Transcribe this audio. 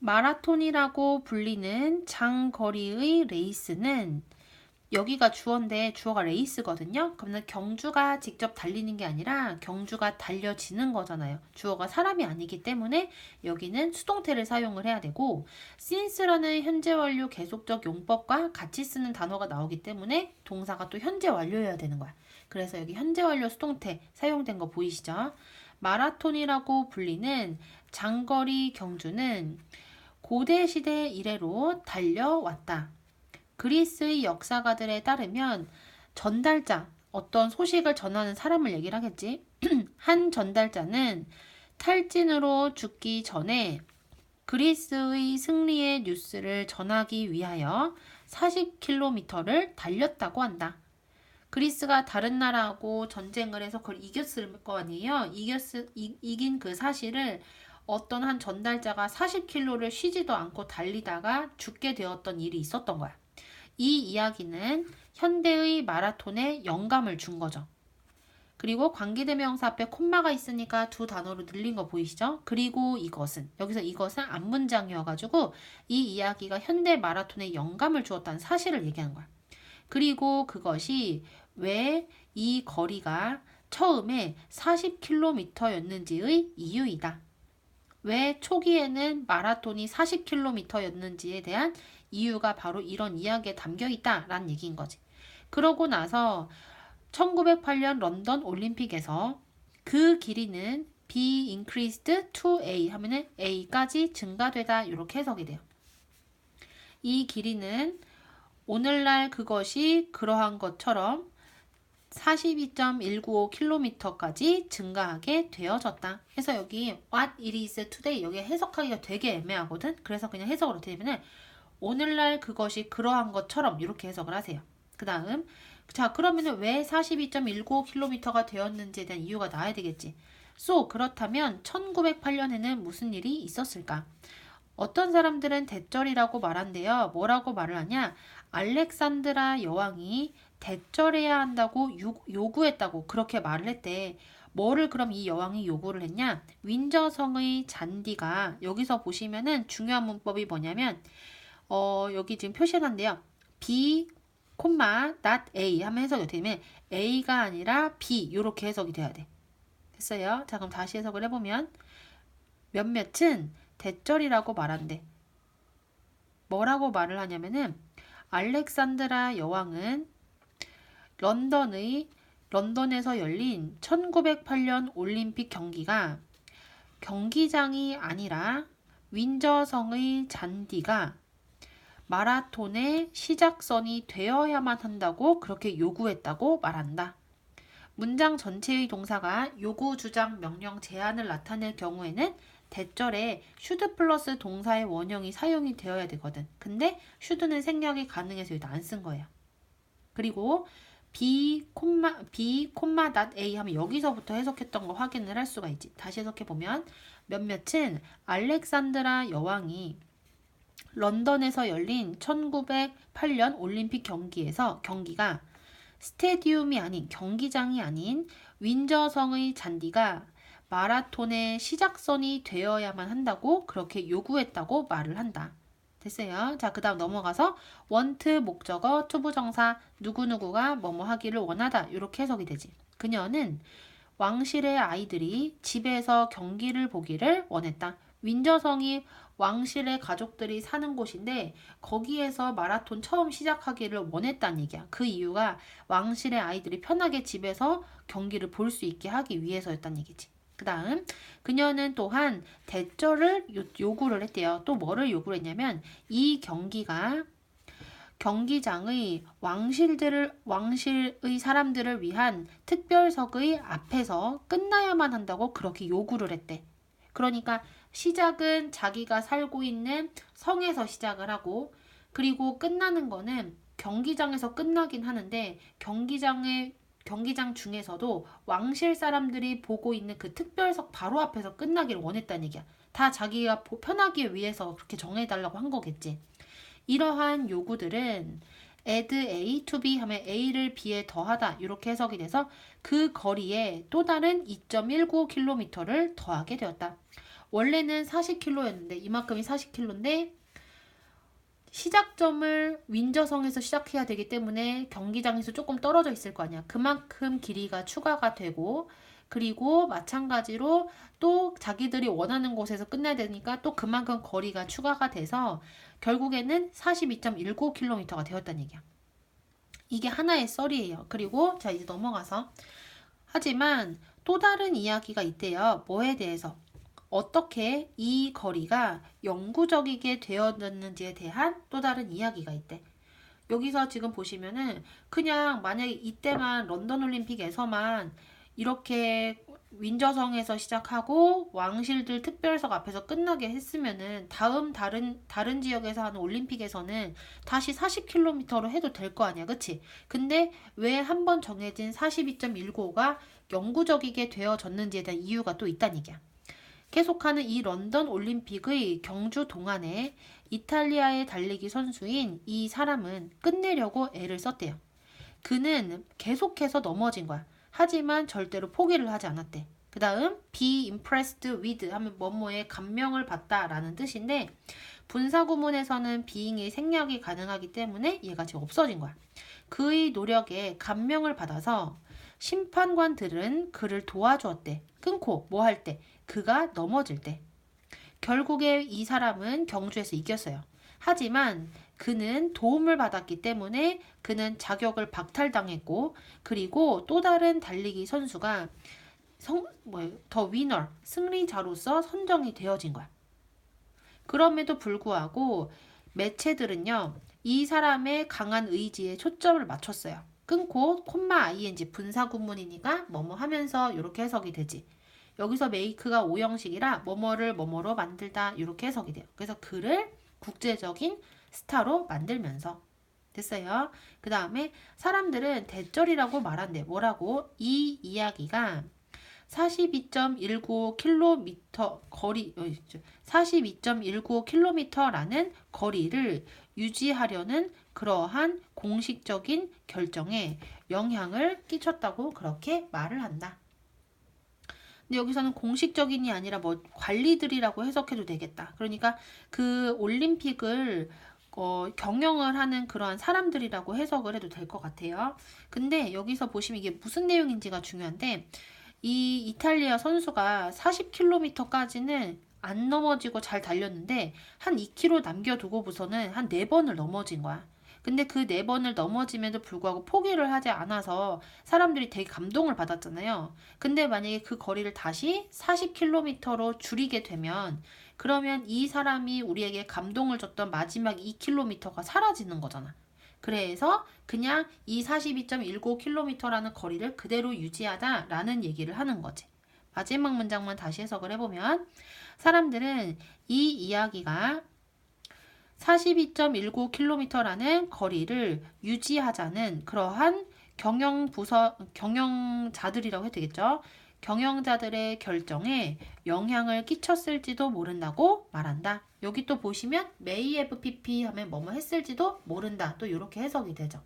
마라톤이라고 불리는 장거리의 레이스는 여기가 주어인데 주어가 레이스거든요. 그러면 경주가 직접 달리는 게 아니라 경주가 달려지는 거잖아요. 주어가 사람이 아니기 때문에 여기는 수동태를 사용을 해야 되고 since라는 현재 완료 계속적 용법과 같이 쓰는 단어가 나오기 때문에 동사가 또 현재 완료여야 되는 거야. 그래서 여기 현재 완료 수동태 사용된 거 보이시죠? 마라톤이라고 불리는 장거리 경주는 고대 시대 이래로 달려왔다. 그리스의 역사가들에 따르면 전달자, 어떤 소식을 전하는 사람을 얘기를 하겠지. 한 전달자는 탈진으로 죽기 전에 그리스의 승리의 뉴스를 전하기 위하여 40km를 달렸다고 한다. 그리스가 다른 나라하고 전쟁을 해서 그걸 이겼을 거 아니에요. 이겼을, 이, 이긴 그 사실을 어떤 한 전달자가 40km를 쉬지도 않고 달리다가 죽게 되었던 일이 있었던 거야. 이 이야기는 현대의 마라톤에 영감을 준 거죠. 그리고 관계대명사 앞에 콤마가 있으니까 두 단어로 늘린 거 보이시죠? 그리고 이것은 여기서 이것은 앞문장이어가지고 이 이야기가 현대 마라톤에 영감을 주었다는 사실을 얘기하는 거야. 그리고 그것이 왜 이 거리가 처음에 40km였는지의 이유이다. 왜 초기에는 마라톤이 40km였는지에 대한 이유가 바로 이런 이야기에 담겨 있다라는 얘기인 거지. 그러고 나서 1908년 런던 올림픽에서 그 길이는 be increased to a 하면은 a까지 증가되다 이렇게 해석이 돼요. 이 길이는 오늘날 그것이 그러한 것처럼 42.195km까지 증가하게 되어졌다. 그래서 여기 what it is today 여기 해석하기가 되게 애매하거든. 그래서 그냥 해석을 어떻게 되면은 오늘날 그것이 그러한 것처럼 이렇게 해석을 하세요. 그 다음 자 그러면은 왜 42.195km가 되었는지에 대한 이유가 나와야 되겠지. so 그렇다면 1908년에는 무슨 일이 있었을까? 어떤 사람들은 대절이라고 말한대요. 뭐라고 말을 하냐? 알렉산드라 여왕이 대절해야 한다고 요구했다고 그렇게 말을 했대. 뭐를 그럼 이 여왕이 요구를 했냐? 윈저성의 잔디가 여기서 보시면은 중요한 문법이 뭐냐면 어 여기 지금 표시해놨는데요. B, 콤마, not A 하면 해석이 되면 A가 아니라 B 이렇게 해석이 돼야 돼. 됐어요? 자 그럼 다시 해석을 해보면 몇몇은 대절이라고 말한대. 뭐라고 말을 하냐면은 알렉산드라 여왕은 런던의 런던에서 열린 1908년 올림픽 경기가 경기장이 아니라 윈저성의 잔디가 마라톤의 시작선이 되어야만 한다고 그렇게 요구했다고 말한다. 문장 전체의 동사가 요구, 주장, 명령, 제안을 나타낼 경우에는 대절에 should 플러스 동사의 원형이 사용이 되어야 되거든. 근데 should는 생략이 가능해서 여기다 안 쓴 거예요. 그리고 b, b, a 하면 여기서부터 해석했던 거 확인을 할 수가 있지. 다시 해석해 보면 몇몇은 알렉산드라 여왕이 런던에서 열린 1908년 올림픽 경기에서 경기가 스테디움이 아닌 경기장이 아닌 윈저성의 잔디가 마라톤의 시작선이 되어야만 한다고 그렇게 요구했다고 말을 한다. 됐어요. 자, 그 다음 넘어가서 want 목적어 투부정사 누구누구가 뭐뭐 하기를 원하다 이렇게 해석이 되지. 그녀는 왕실의 아이들이 집에서 경기를 보기를 원했다. 윈저성이 왕실의 가족들이 사는 곳인데 거기에서 마라톤 처음 시작하기를 원했다는 얘기야. 그 이유가 왕실의 아이들이 편하게 집에서 경기를 볼 수 있게 하기 위해서였다는 얘기지. 그 다음 그녀는 또한 대절을 요구를 했대요. 또 뭐를 요구를 했냐면 이 경기가 경기장의 왕실들을 왕실의 사람들을 위한 특별석의 앞에서 끝나야만 한다고 그렇게 요구를 했대. 그러니까 시작은 자기가 살고 있는 성에서 시작을 하고 그리고 끝나는 거는 경기장에서 끝나긴 하는데 경기장의 경기장 중에서도 왕실 사람들이 보고 있는 그 특별석 바로 앞에서 끝나기를 원했다는 얘기야. 다 자기가 편하기 위해서 그렇게 정해달라고 한 거겠지. 이러한 요구들은 add A to B 하면 A를 B에 더하다 이렇게 해석이 돼서 그 거리에 또 다른 2.19km를 더하게 되었다. 원래는 40km였는데 이만큼이 40km인데 시작점을 윈저성에서 시작해야 되기 때문에 경기장에서 조금 떨어져 있을 거 아니야. 그만큼 길이가 추가가 되고 그리고 마찬가지로 또 자기들이 원하는 곳에서 끝내야 되니까 또 그만큼 거리가 추가가 돼서 결국에는 42.19km가 되었다는 얘기야. 이게 하나의 썰이에요. 그리고 자 이제 넘어가서 하지만 또 다른 이야기가 있대요. 뭐에 대해서? 어떻게 이 거리가 영구적이게 되어졌는지에 대한 또 다른 이야기가 있대. 여기서 지금 보시면은 그냥 만약에 이때만 런던 올림픽에서만 이렇게 윈저성에서 시작하고 왕실들 특별석 앞에서 끝나게 했으면은 다음 다른 다른 지역에서 하는 올림픽에서는 다시 40km로 해도 될 거 아니야. 그치? 근데 왜 한 번 정해진 42.195가 영구적이게 되어졌는지에 대한 이유가 또 있다는 얘기야. 계속하는 이 런던 올림픽의 경주 동안에 이탈리아의 달리기 선수인 이 사람은 끝내려고 애를 썼대요. 그는 계속해서 넘어진 거야. 하지만 절대로 포기를 하지 않았대. 그 다음 be impressed with 하면 뭐뭐에 감명을 받다 라는 뜻인데 분사구문에서는 being이 생략이 가능하기 때문에 얘가 지금 없어진 거야. 그의 노력에 감명을 받아서 심판관들은 그를 도와주었대. 끊고 뭐 할 때? 그가 넘어질 때. 결국에 이 사람은 경주에서 이겼어요. 하지만 그는 도움을 받았기 때문에 그는 자격을 박탈당했고 그리고 또 다른 달리기 선수가 성, 뭐, 더 위너, 승리자로서 선정이 되어진 거야. 그럼에도 불구하고 매체들은요, 이 사람의 강한 의지에 초점을 맞췄어요. 끊고 콤마 ing 분사 구문이니까 뭐뭐 하면서 이렇게 해석이 되지. 여기서 메이크가 오형식이라 뭐뭐를 뭐뭐로 만들다 이렇게 해석이 돼요. 그래서 그를 국제적인 스타로 만들면서 됐어요. 그 다음에 사람들은 대절이라고 말한대. 뭐라고? 이 이야기가 42.19km 거리, 42.19km라는 거리를 유지하려는 그러한 공식적인 결정에 영향을 끼쳤다고 그렇게 말을 한다. 근데 여기서는 공식적인이 아니라 뭐 관리들이라고 해석해도 되겠다. 그러니까 그 올림픽을 어, 경영을 하는 그러한 사람들이라고 해석을 해도 될 것 같아요. 근데 여기서 보시면 이게 무슨 내용인지가 중요한데 이 이탈리아 선수가 40km까지는 안 넘어지고 잘 달렸는데 한 2km 남겨두고부서는 한 4번을 넘어진 거야. 근데 그 네 번을 넘어짐에도 불구하고 포기를 하지 않아서 사람들이 되게 감동을 받았잖아요. 근데 만약에 그 거리를 다시 40km로 줄이게 되면 그러면 이 사람이 우리에게 감동을 줬던 마지막 2km가 사라지는 거잖아. 그래서 그냥 이 42.19km라는 거리를 그대로 유지하자라는 얘기를 하는 거지. 마지막 문장만 다시 해석을 해보면 사람들은 이 이야기가 42.19km라는 거리를 유지하자는 그러한 경영 부서 경영자들이라고 해도 되겠죠. 경영자들의 결정에 영향을 끼쳤을지도 모른다고 말한다. 여기 또 보시면 may have pp 하면 뭐뭐 했을지도 모른다. 또 이렇게 해석이 되죠.